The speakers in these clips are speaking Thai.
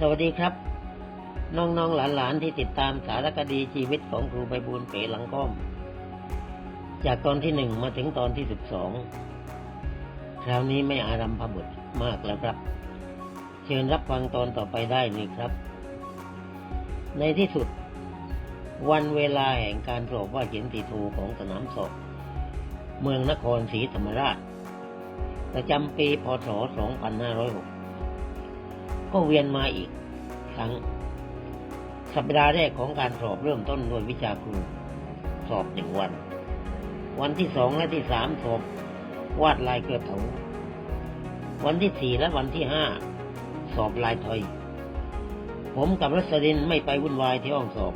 สวัสดีครับ น้องๆหลานๆที่ติดตามสารคดีชีวิตของครูใบบูลเป๋หลังก้อม จากตอนที่หนึ่งมาถึงตอนที่สิบสองคราวนี้ไม่อารัมพบุตรมากแล้วครับ เชิญรับฟังตอนต่อไปได้เลยครับ ในที่สุด วันเวลาแห่งการสอบว่าเขียนตีโทของสนามสอบเมืองนครศรีธรรมราช ประจำปีพศ 2506 ก็เวียนมาอีกครั้ง สัปดาห์แรกของการสอบเริ่มต้นด้วยวิชาครู สอบหนึ่งวัน วันที่สองและที่สามสอบ วาดลายเกลือเถาวันที่สี่และวันที่ห้าสอบลายทอย ผมกับรัสรินไม่ไปวุ่นวายที่ห้องสอบ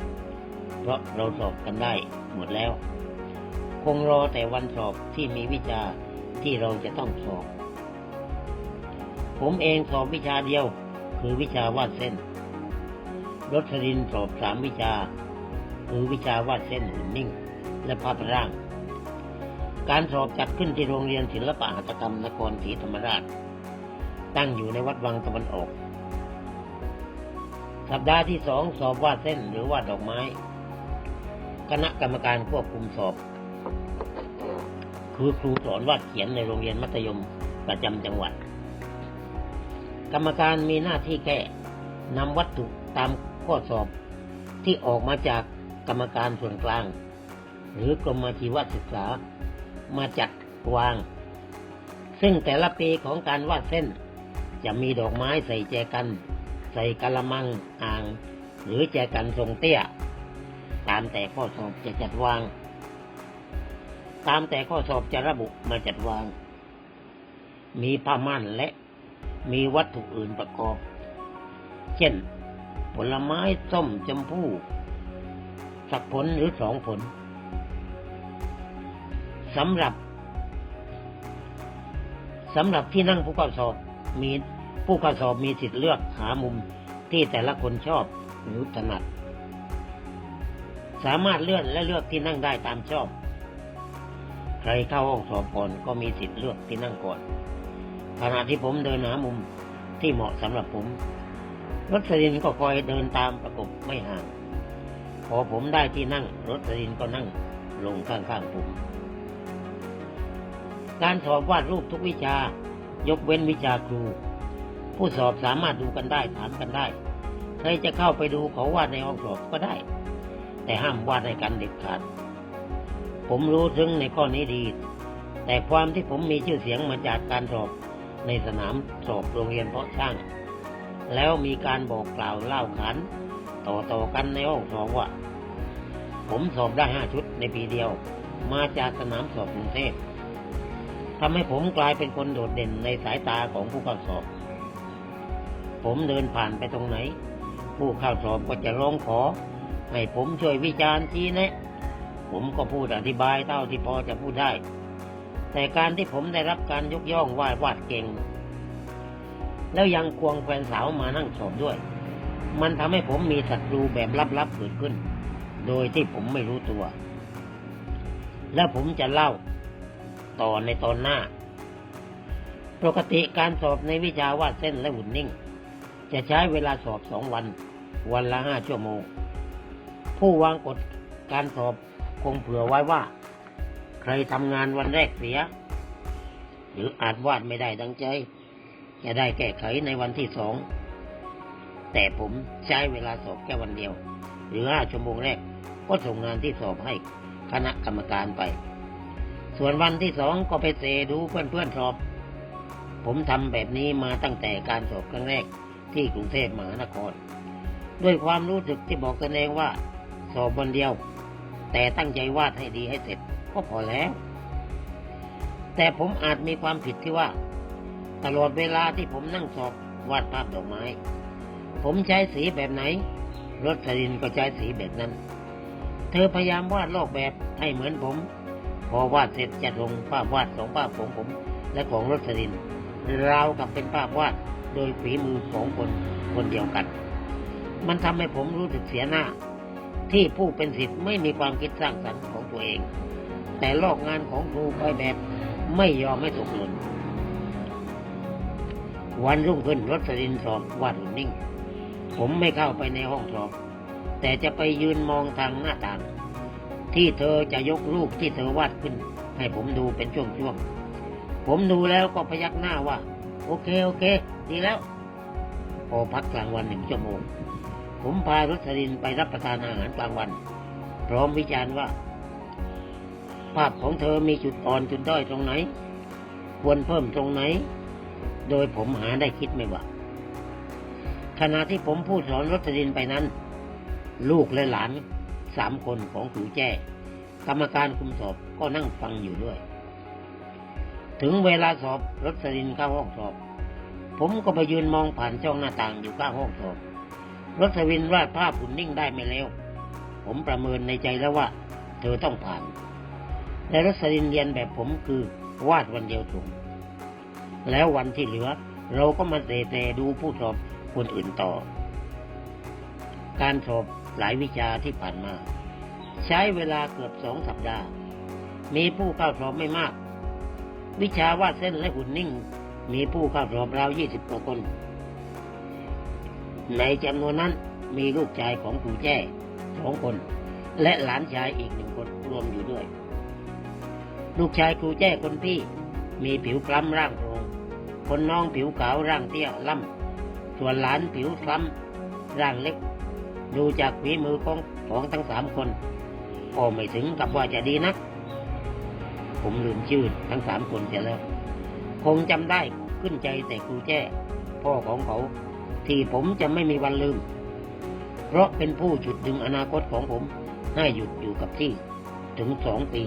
เพราะเราสอบกันได้หมดแล้ว คงรอแต่วันสอบที่มีวิชาที่เราจะต้องสอบ ผมเองสอบวิชาเดียว คือวิชาวาดเส้นรสรินสอบสามวิชา คือวิชาวาดเส้นหุ่นนิ่ง และภาพร่าง การสอบจัดขึ้นที่โรงเรียนศิลปะหัตถกรรมนครศรีธรรมราช ตั้งอยู่ในวัดวังตะวันออก สัปดาห์ที่สองสอบวาดเส้นหรือวาดดอกไม้ คณะกรรมการควบคุมสอบ คือครูสอนวาดเขียนในโรงเรียนมัธยมประจำจังหวัด กรรมการมีหน้าที่แก้นำวัตถุตามข้อสอบที่ออกมาจากกรรมการส่วนกลาง หรือกรมอาชีวศึกษามาจัดวาง ซึ่งแต่ละปีของการวาดเส้น จะมีดอกไม้ใส่แจกัน ใส่กะละมังอ่าง หรือแจกันทรงเตี้ย ตามแต่ข้อสอบจะจัดวาง ตามแต่ข้อสอบจะระบุมาจัดวาง มีผ้าม่านและ มีวัตถุอื่นประกอบ เช่น ผลไม้ส้มจมพู่สักผลหรือสองผลสำหรับสำหรับที่นั่งผู้เข้าสอบมีผู้เข้าสอบมีสิทธิ์เลือกหามุมที่แต่ละคนชอบหรือถนัด สามารถเลื่อนและเลือกที่นั่งได้ตามชอบ ใครเข้าห้องสอบก่อนก็มีสิทธิ์เลือกที่นั่งก่อน ขณะที่ผมเดินหามุมที่เหมาะสำหรับผมรถสลินก็คอยเดินตามประกบไม่ห่าง พอผมได้ที่นั่ง รถสลินก็นั่งลงข้างๆผม การสอบวาดรูปทุกวิชา ยกเว้นวิชาครู ผู้สอบสามารถดูกันได้ถามกันได้ ใครจะเข้าไปดูเขาวาดในห้องสอบก็ได้ แต่ห้ามวาดในกันเด็ดขาด ผมรู้ถึงในข้อนี้ดี แต่ความที่ผมมีชื่อเสียงมาจากการสอบ ในสนามสอบโรงเรียนเพาะช่าง แล้วมีการบอกกล่าวเล่าขานต่อต่อกันในห้องสอบว่า ผมสอบได้ห้าชุดในปีเดียว มาจากสนามสอบกรุงเทพทำให้ผมกลายเป็นคนโดดเด่นในสายตาของผู้เข้าสอบ ผมเดินผ่านไปตรงไหน ผู้เข้าสอบก็จะร้องขอ ให้ผมช่วยวิจารณ์ชี้แนะ ผมก็พูดอธิบายเท่าที่พอจะพูดได้ แต่การที่ผมได้รับการยกย่องว่าวาดเก่ง แล้วยังควงแฟนสาวมานั่งสอบด้วย มันทำให้ผมมีศัตรูแบบลับๆเกิดขึ้น โดยที่ผมไม่รู้ตัว แล้วผมจะเล่าต่อในตอนหน้า ปกติการสอบในวิชาวาดเส้นและหุ่นนิ่ง จะใช้เวลาสอบสองวัน วันละห้าชั่วโมง ผู้วางกฎการสอบคงเผื่อไว้ว่า ใครทำงานวันแรกเสีย หรืออาจวาดไม่ได้ดังใจ จะได้แก้ไขในวันที่สอง แต่ผมใช้เวลาสอบแค่วันเดียว หรือห้าชั่วโมงแรกก็ส่งงานที่สอบให้คณะกรรมการไป ส่วนวันที่สองก็ไปเซดูเพื่อนๆสอบ ผมทำแบบนี้มาตั้งแต่การสอบครั้งแรกที่กรุงเทพมหานคร ด้วยความรู้สึกที่บอกตนเองว่า สอบวันเดียว แต่ตั้งใจวาดให้ดีให้เสร็จ ก็พอแล้ว แต่ผมอาจมีความผิดที่ว่า ตลอดเวลาที่ผมนั่งสอบวาดภาพดอกไม้ ผมใช้สีแบบไหนรถสลินก็ใช้สีแบบนั้น เธอพยายามวาดลอกแบบให้เหมือนผม พอวาดเสร็จจะลงภาพวาดสองภาพของผม และของรถสลินราวกับเป็นภาพวาดโดยฝีมือของคนคนเดียวกัน มันทำให้ผมรู้สึกเสียหน้า ที่ผู้เป็นศิษย์ไม่มีความคิดสร้างสรรค์ของตัวเอง แต่ลอกงานของครูไปแบบไม่ยอมให้ตกหล่นวันรุ่งขึ้นรถสลินสอบวาดหุ่นนิ่ง ผมไม่เข้าไปในห้องสอบ แต่จะไปยืนมองทางหน้าต่าง ที่เธอจะยกรูปที่เธอวาดขึ้น ให้ผมดูเป็นช่วงๆ ผมดูแล้วก็พยักหน้าว่า โอเคโอเค ดีแล้ว พอพักกลางวันหนึ่งชั่วโมง ผมพารสลินไปรับประทานอาหารกลางวัน พร้อมวิจารณ์ว่า ภาพของเธอมีจุดอ่อนจุดด้อยตรงไหน ควรเพิ่มตรงไหน โดยผมหาได้คิดไม่ว่าขณะที่ผมพูดสอนรสลินไปนั้น ลูกและหลานสามคนของครูแจ้ กรรมการคุมสอบก็นั่งฟังอยู่ด้วย ถึงเวลาสอบรสลินเข้าห้องสอบ ผมก็ไปยืนมองผ่านช่องหน้าต่างอยู่ข้างห้องสอบรสวินวาดภาพหุ่นนิ่งได้ไม่แล้ว ผมประเมินในใจแล้วว่า เธอต้องผ่าน และรสลินเรียนแบบผมคือวาดวันเดียวถูกแล้ววันที่เหลือ เราก็มาเตะๆดูผู้สอบคนอื่นต่อ การสอบหลายวิชาที่ผ่านมา ใช้เวลาเกือบสองสัปดาห์ มีผู้เข้าสอบไม่มาก วิชาวาดเส้นและหุ่นนิ่ง มีผู้เข้าสอบราวยี่สิบกว่าคน ในจำนวนนั้นมีลูกชายของครูแจ้สองคน และหลานชายอีกหนึ่งคนรวมอยู่ด้วย ลูกชายครูแจ้คนพี่ มีผิวคล้ำร่างโปร่งคนน้องผิวขาวร่างเตี้ยล่ำส่วนหลานผิวคล้ำร่างเล็ก ดูจากฝีมือของของทั้งสามคนก็ไม่ถึงกับว่าจะดีนัก ผมลืมชื่อทั้งสามคนเสียแล้ว คงจำได้ขึ้นใจแต่ครูแจ้ พ่อของเขา ที่ผมจะไม่มีวันลืม เพราะเป็นผู้จุดดึงอนาคตของผม ให้หยุดอยู่กับที่ ถึงสองปี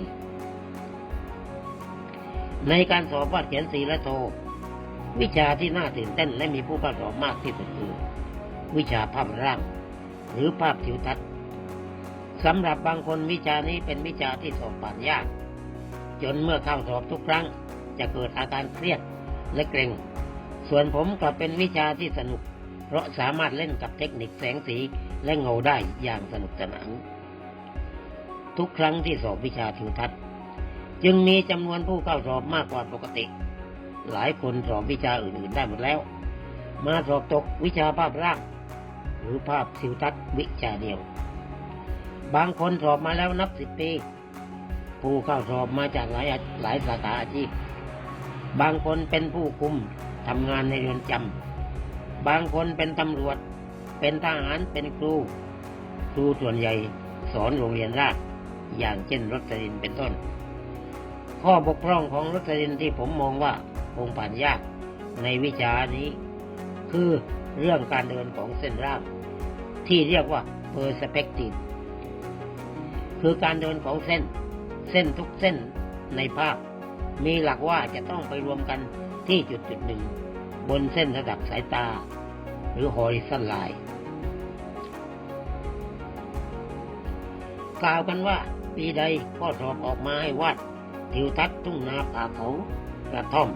ในการสอบวาดเขียนสีและโท วิชาที่น่าตื่นเต้นและมีผู้เข้าสอบมากที่สุดคือ วิชาภาพร่าง หรือภาพทิวทัศน์สำหรับบางคนวิชานี้เป็นวิชาที่สอบผ่านยาก จนเมื่อเข้าสอบทุกครั้ง จะเกิดอาการเครียดและเกรงส่วนผมกลับเป็นวิชาที่สนุก เพราะสามารถเล่นกับเทคนิคแสงสีและเงาได้อย่างสนุกสนาน ทุกครั้งที่สอบวิชาทิวทัศน์ จึงมีจำนวนผู้เข้าสอบมากกว่าปกติ หลายคนสอบวิชาอื่น ๆ ได้หมดแล้ว มาสอบตกวิชาภาพร่างหรือภาพทิวทัศน์วิชาเดียว บางคนสอบมาแล้วนับสิบปี ผู้เข้าสอบมาจากหลายหลายสาขาอาชีพ บางคนเป็นผู้คุมทำงานในเรือนจำบางคนเป็นตำรวจ เป็นทหารเป็นครู ครูส่วนใหญ่สอนโรงเรียนราชอย่างเช่นรสลินเป็นต้น ข้อบกพร่องของรสลินที่ผมมองว่าคงผ่านยากในวิชานี้ คือเรื่องการเดินของเส้นร่างที่เรียกว่า perspective คือการเดินของเส้น เส้นทุกเส้นในภาพ มีหลักว่าจะต้องไปรวมกันที่จุดจุดหนึ่ง บนเส้นระดับสายตา หรือ horizon line กล่าวกันว่าปีใดก็สอบออกมาให้วาด ทิวทัศน์ทุ่งนาป่าเขากระท่อม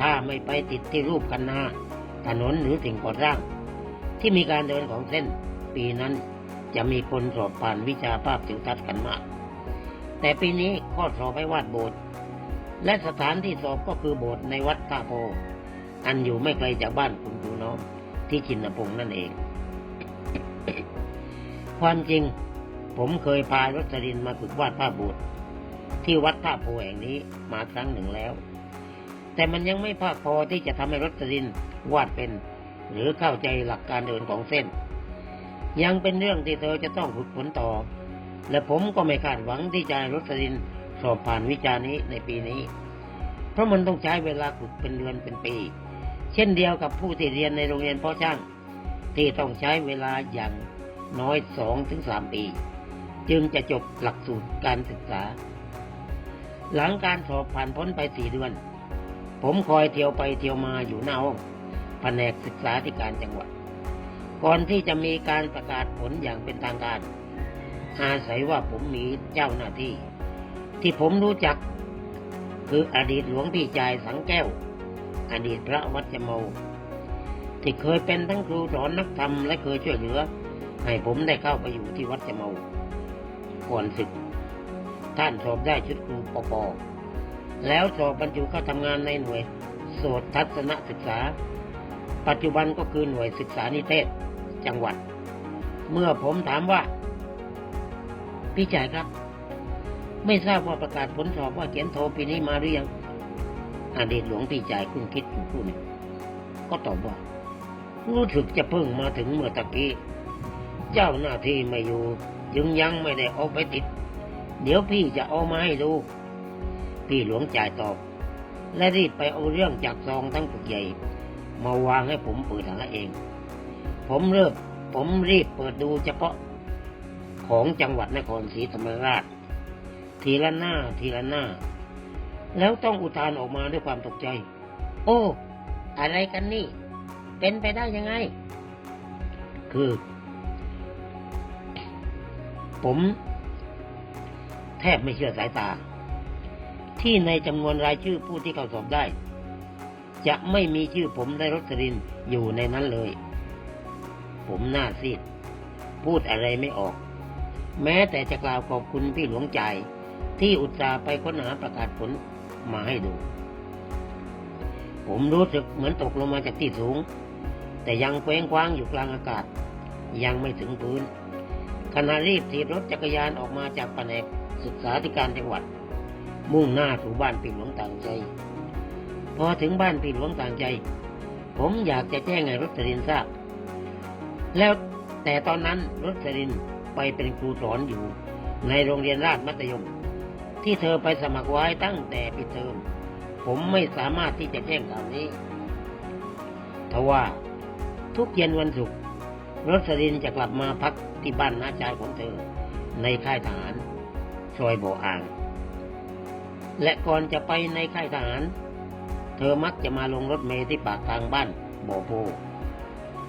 ถ้าไม่ไปติดที่รูปกันนา ถนนหรือสิ่งก่อสร้าง ที่มีการเดินของเส้น ปีนั้นจะมีคนสอบผ่านวิชาภาพทิวทัศน์กันมาก แต่ปีนี้ก็สอบให้วาดโบสถ์และสถานที่สอบก็คือโบสถ์ในวัดท่าโพ อันอยู่ไม่ไกลจากบ้านคุณครูน้องที่จินพงษ์นั่นเอง ความจริงผมเคยพารสลินมาฝึกวาดภาพโบสถ์ ที่วัดท่าโพแห่งนี้มาครั้งหนึ่งแล้ว แต่มันยังไม่ภาคพอที่จะทำให้รสลินวาดเป็น หรือเข้าใจหลักการเดินของเส้น ยังเป็นเรื่องที่เธอจะต้องฝึกฝนต่อ และผมก็ไม่คาดหวังที่จะให้รสลินสอบผ่านวิชานี้ในปีนี้ เพราะมันต้องใช้เวลาฝึกเป็นเดือนเป็นปี เช่นเดียวกับผู้ที่เรียนในโรงเรียนพ่อช่าง ที่ต้องใช้เวลาอย่างน้อยสองถึงสามปี จึงจะจบหลักสูตรการศึกษา หลังการสอบผ่านพ้นไปสี่เดือน ผมคอยเที่ยวไปเที่ยวมาอยู่หน้าห้องแผนกศึกษาธิการจังหวัด ก่อนที่จะมีการประกาศผลอย่างเป็นทางการ อาศัยว่าผมมีเจ้าหน้าที่ ที่ผมรู้จัก คืออดีตหลวงพี่จายสังแก้ว อดีตพระวัดจเมาที่เคยเป็นทั้งครูสอนนักธรรมและเคยช่วยเหลือ ให้ผมได้เข้าไปอยู่ที่วัดจเมาก่อนศึก ท่านสอบได้ชุดครูปป แล้วสอบบรรจุเข้าทำงานในหน่วยโสตทัศนศึกษา ปัจจุบันก็คือหน่วยศึกษานิเทศ จังหวัด เมื่อผมถามว่า พี่จ่ายครับ ไม่ทราบว่าประกาศผลสอบว่าเขียนโทปีนี้มาหรือยังอดีตหลวงพี่จ่ายคุณคิดอยู่ผู้หนึ่งก็ตอบว่ารู้สึกจะเพิ่งมาถึงเมื่อตะกี้ เจ้าหน้าที่ไม่อยู่ยึงยังไม่ได้เอาไปติด เดี๋ยวพี่จะเอามาให้ดู พี่หลวงจ่ายตอบ และรีบไปเอาเรื่องจากซองทั้งปึกใหญ่ มาวางให้ผมเปิดหาเอง ผมเริ่มผมรีบเปิดดูเฉพาะของจังหวัดนครศรีธรรมราช ทีละหน้าทีละหน้า แล้วต้องอุทานออกมาด้วยความตกใจ โอ้ อะไรกันนี่ เป็นไปได้ยังไง คือ ผม ทบไม่เชื่อสายตา ที่ในจำนวนรายชื่อผู้ที่เข้าสอบได้ จะไม่มีชื่อผมได้รสรินอยู่ในนั้นเลย ผมหน้าซีด พูดอะไรไม่ออก แม้แต่จะกล่าวขอบคุณพี่หลวงใจ ที่อุตส่าห์ไปค้นหาประกาศผลมาให้ดู ผมรู้สึกเหมือนตกลงมาจากที่สูง แต่ยังเคว้งคว้างอยู่กลางอากาศ ยังไม่ถึงพื้น ขณะรีบถีบรถจักรยานออกมาจากแผนกศึกษาธิการจังหวัด มุ่งหน้าสู่บ้านปีหลวงต่างใจ พอถึงบ้านปีหลวงต่างใจ ผมอยากจะแจ้งให้รสรินทราบ แล้วแต่ตอนนั้นรสรินไปเป็นครูสอนอยู่ ในโรงเรียนราชมัธยม ที่เธอไปสมัครไว้ตั้งแต่ปิดเทอมผมไม่สามารถที่จะแจ้งข่าวนี้ทว่าทุกเย็นวันศุกร์รสรินจะกลับมาพัก ที่บ้านน้าชายของเธอ ในค่ายทหารซอยบ่ออ่าง และก่อนจะไปในค่ายทหาร เธอมักจะมาลงรถเมล์ที่ปากทางบ้านบ่อโพ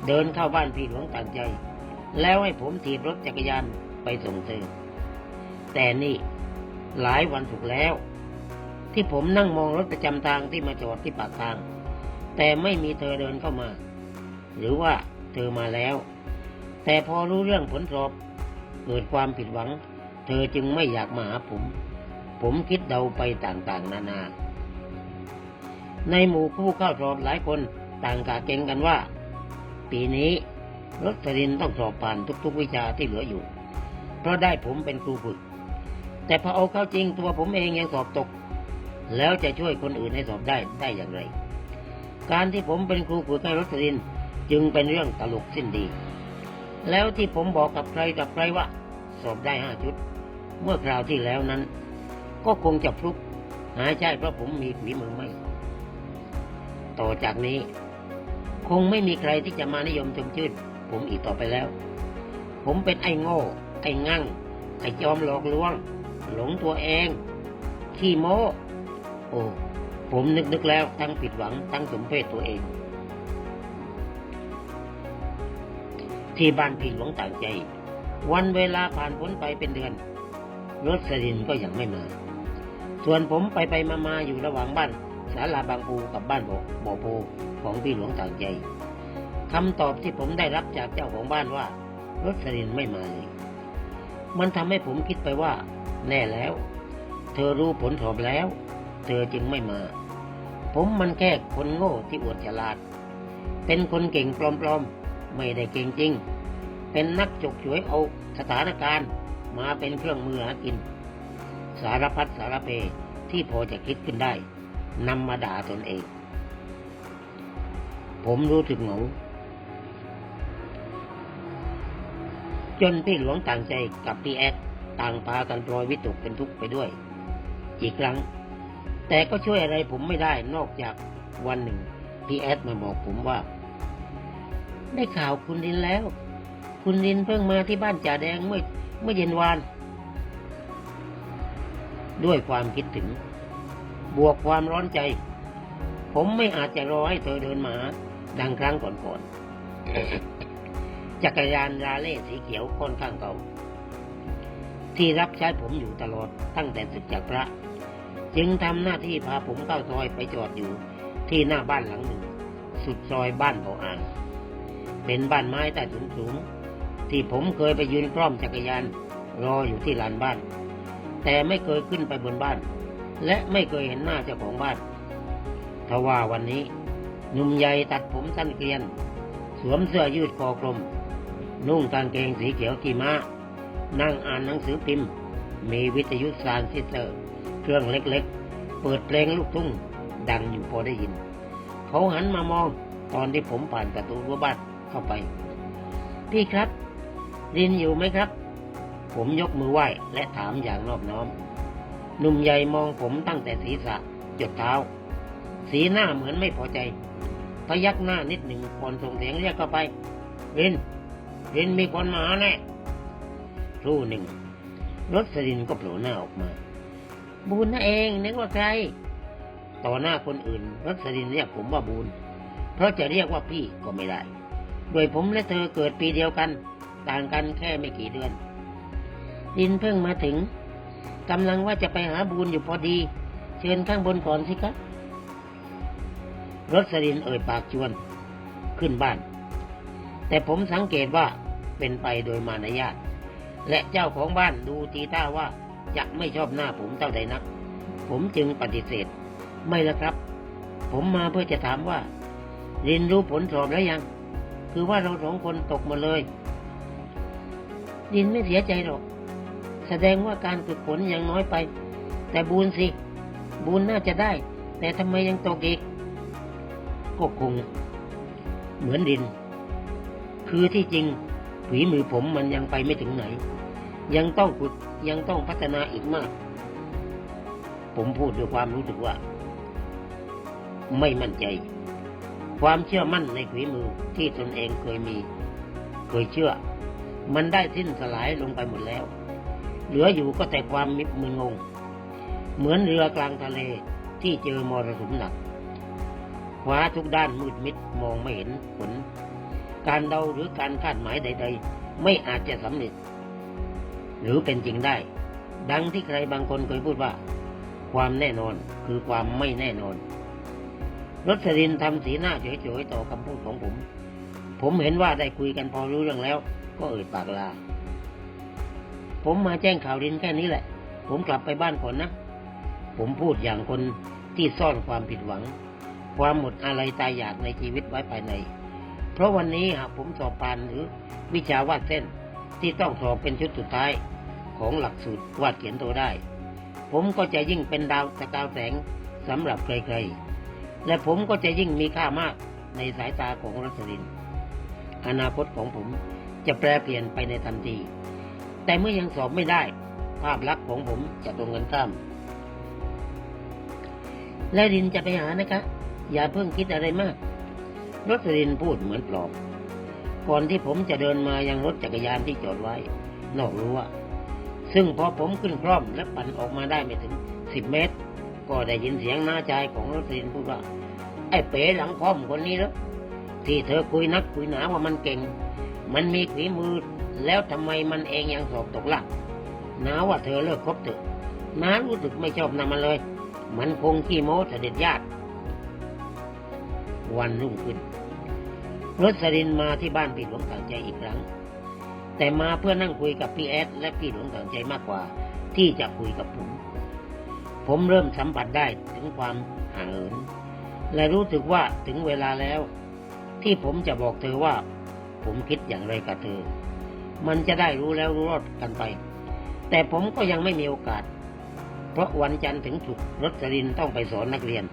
เดินเข้าบ้านพี่หลวงต่างใจ แล้วให้ผมถีบรถจักรยานไปส่งเธอ แต่นี่หลายวันถูกแล้ว ที่ผมนั่งมองรถประจำทางที่มาจอดที่ปากทาง แต่ไม่มีเธอเดินเข้ามา หรือว่าเธอมาแล้ว แต่พอรู้เรื่องผลสอบเกิดความผิดหวัง เธอจึงไม่อยากมาหาผม ผมคิดเดาไปต่างๆ นานา ในหมู่ผู้เข้าสอบหลายคนต่างกาเก่งกันว่า ปีนี้รสรินต้องสอบผ่านทุก ๆ วิชาที่เหลืออยู่ เพราะได้ผมเป็นครูฝึก แต่พอเอาเข้าจริงตัวผมเองยังสอบตก แล้วจะช่วยคนอื่นให้สอบได้ได้อย่างไร การที่ผมเป็นครูฝึกให้รสรินจึงเป็นเรื่องตลกสิ้นดี แล้วที่ผมบอกกับใครกับใครว่า สอบได้ห้าชุด เมื่อคราวที่แล้วนั้น ก็คงจะฟลุกหายใช่เพราะผมมีฝีมือไม่ต่อจากนี้ คงไม่มีใครที่จะมานิยมชมชื่นผมอีกต่อไปแล้ว ผมเป็นไอ้โง่ ไอ้งั่ง ไอ้จอมหลอกลวง หลงตัวเอง ขี้โม้ โอ้ ผมนึกนึกแล้วทั้งผิดหวังทั้งสมเพศตัวเอง ที่บ้านพี่หลวงต่างใจ วันเวลาผ่านพ้นไปเป็นเดือนรถสรินก็ยังไม่มา ส่วนผมไปไปมามาอยู่ระหว่างบ้านศาลาบางปูกับบ้านบ่อบ่อโพของพี่หลวงต่างใจคำตอบที่ผมได้รับจากเจ้าของบ้านว่ารถสรินไม่มาเลย มันทำให้ผมคิดไปว่า แน่แล้ว เธอรู้ผลสอบแล้ว เธอจึงไม่มา ผมมันแค่คนโง่ที่อวดฉลาด เป็นคนเก่งปลอมๆ ไม่ได้เก่งจริง เป็นนักจกฉวยเอาสถานการณ์มาเป็นเครื่องมือหากิน สารพัดสารเพที่พอจะคิดขึ้นได้นำมาด่าตนเอง ผมรู้สึกเหงาจนพี่หลวงต่างใจกับพี่แอดต่างพากันปลอยวิตกเป็นทุกข์ไปด้วย อีกครั้ง แต่ก็ช่วยอะไรผมไม่ได้นอกจากวันหนึ่งพี่แอดมาบอกผมว่า ได้ข่าวคุณดินแล้ว คุณดินเพิ่งมาที่บ้านจ่าแดงเมื่อเมื่อเย็นวาน ด้วยความคิดถึง บวกความร้อนใจ ผมไม่อาจจะรอให้เธอเดินมา ดังครั้งก่อนๆจักรยานราเล่สีเขียวค่อนข้างเก่า ที่รับใช้ผมอยู่ตลอดตั้งแต่ศึกจากพระ จึงทำหน้าที่พาผมเข้าซอยไปจอดอยู่ที่หน้าบ้านหลังหนึ่ง สุดซอยบ้านเบาอ่าง เป็นบ้านไม้ใต้ถุนสูง ที่ผมเคยไปยืนคล่อมจักรยาน รออยู่ที่ลานบ้าน แต่ไม่เคยขึ้นไปบนบ้าน และไม่เคยเห็นหน้าเจ้าของบ้านทว่าวันนี้หนุ่มใหญ่ตัดผมสั้นเกลียน สวมเสื้อยืดคอกลม นุ่งกางเกงสีเขียวขี่ม้า นั่งอ่านหนังสือพิมพ์ มีวิทยุซานซิสเตอร์ เครื่องเล็กๆ เปิดเพลงลูกทุ่ง ดังอยู่พอได้ยิน เขาหันมามองตอนที่ผมผ่านประตูรั้วบ้าน เข้าไป พี่ครับรินอยู่ไหมครับ ผมยกมือไหว้และถามอย่างนอบน้อม หนุ่มใหญ่มองผมตั้งแต่ศีรษะจดเท้า สีหน้าเหมือนไม่พอใจ พยักหน้านิดหนึ่งก่อนส่งเสียงเรียกเข้าไปรินรินมีคนมาหาแน่ครู่หนึ่งรถสรินก็โผล่หน้าออกมา บูนนะเองนึกว่าใคร ต่อหน้าคนอื่นรถสรินเรียกผมว่าบูนเพราะจะเรียกว่าพี่ก็ไม่ได้ โดยผมและเธอเกิดปีเดียวกัน ต่างกันแค่ไม่กี่เดือน ดินเพิ่งมาถึงกำลังว่าจะไปหาบูนอยู่พอดี เชิญข้างบนก่อนสิครับรถสรินเอ่ยปากชวน ขึ้นบ้าน แต่ผมสังเกตว่าเป็นไปโดยมารยาทและเจ้าของบ้านดูทีท่าว่าจะไม่ชอบหน้าผมเท่าใดนัก ผมจึงปฏิเสธ ไม่ละครับ ผมมาเพื่อจะถามว่ารินรู้ผลสอบแล้วยัง คือว่าเราสองคนตกมาเลยรินไม่เสียใจหรอก แสดงว่าการฝึกฝนยังน้อยไป แต่บูนสิ บูนน่าจะได้ แต่ทำไมยังตกอีก ก็คง เหมือนดิน คือที่จริงฝีมือผมมันยังไปไม่ถึงไหน ยังต้องฝึกยังต้องพัฒนาอีกมาก ผมพูดด้วยความรู้สึกว่า ไม่มั่นใจ ความเชื่อมั่นในฝีมือที่ตนเองเคยมี เคยเชื่อ มันได้สิ้นสลายลงไปหมดแล้ว เหลืออยู่ก็แต่ความมิมึนงง เหมือนเรือกลางทะเลที่เจอมรสุมหนักฟ้าทุกด้านมืดมิดมองไม่เห็นผล การเดาหรือการคาดหมายใด ๆ ไม่อาจจะสำเร็จ หรือเป็นจริงได้ ดังที่ใครบางคนเคยพูดว่า ความแน่นอนคือความไม่แน่นอน รสรินทำสีหน้าเฉยๆต่อคำพูดของผม ผมเห็นว่าได้คุยกันพอรู้เรื่องแล้ว ก็เอ่ยปากลา ผมมาแจ้งข่าวรินแค่นี้แหละ ผมกลับไปบ้านก่อนนะ ผมพูดอย่างคนที่ซ่อนความผิดหวัง ความหมดอะไรตายอยากในชีวิตไว้ภายใน เพราะวันนี้หากผมสอบผ่านหรือวิชาวาดเส้นที่ต้องสอบเป็นชุดสุดท้ายของหลักสูตรวาดเขียนตัวได้ ผมก็จะยิ่งเป็นดาวสกาวแสงสำหรับใครๆ และผมก็จะยิ่งมีค่ามากในสายตาของรัศริน อนาคตของผมจะแปลเปลี่ยนไปในทันที แต่เมื่อยังสอบไม่ได้ ภาพลักษณ์ของผมจะตรงกันข้าม และรินจะไปหานะคะ อย่าเพิ่งคิดอะไรมากรสรินพูดเหมือนปลอบ ก่อนที่ผมจะเดินมายังรถจักรยานที่จอดไว้ นอกรั้วซึ่งพอผมขึ้นคร่อมและปั่นออกมาได้ไม่ถึงสิบเมตร ก็ได้ยินเสียงน้าชายของรสรินพูดว่าไอ้เป๋หลังคอมคนนี้แล้วที่เธอคุยนักคุยหนาว่ามันเก่ง มันมีฝีมือแล้วทำไมมันเองยังสอบตกล่ะน้าว่าเธอเลิกคบเถอะน้ารู้สึกไม่ชอบนำมันเลย มันคงขี้โม้เสด็จญาติวันรุ่งขึ้นรสรินมาที่บ้านพี่หลวงต่างใจอีกครั้ง แต่มาเพื่อนั่งคุยกับพี่แอดและพี่หลวงต่างใจมากกว่า ที่จะคุยกับผม ผมเริ่มสัมผัสได้ถึงความห่างเหินและรู้สึกว่าถึงเวลาแล้ว ที่ผมจะบอกเธอว่า ผมคิดอย่างไรกับเธอ มันจะได้รู้แล้วรู้รอดกันไป แต่ผมก็ยังไม่มีโอกาส เพราะวันจันทร์ถึงศุกร์รสรินต้องไปสอนนักเรียน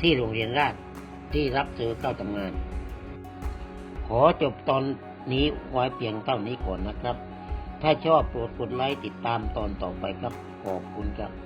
ที่โรงเรียนราชที่รับเธอเข้าทำงาน ขอจบตอนนี้ไว้เพียงเท่านี้ก่อนนะครับ ถ้าชอบโปรดกดไลค์ติดตามตอนต่อไปครับขอบคุณครับ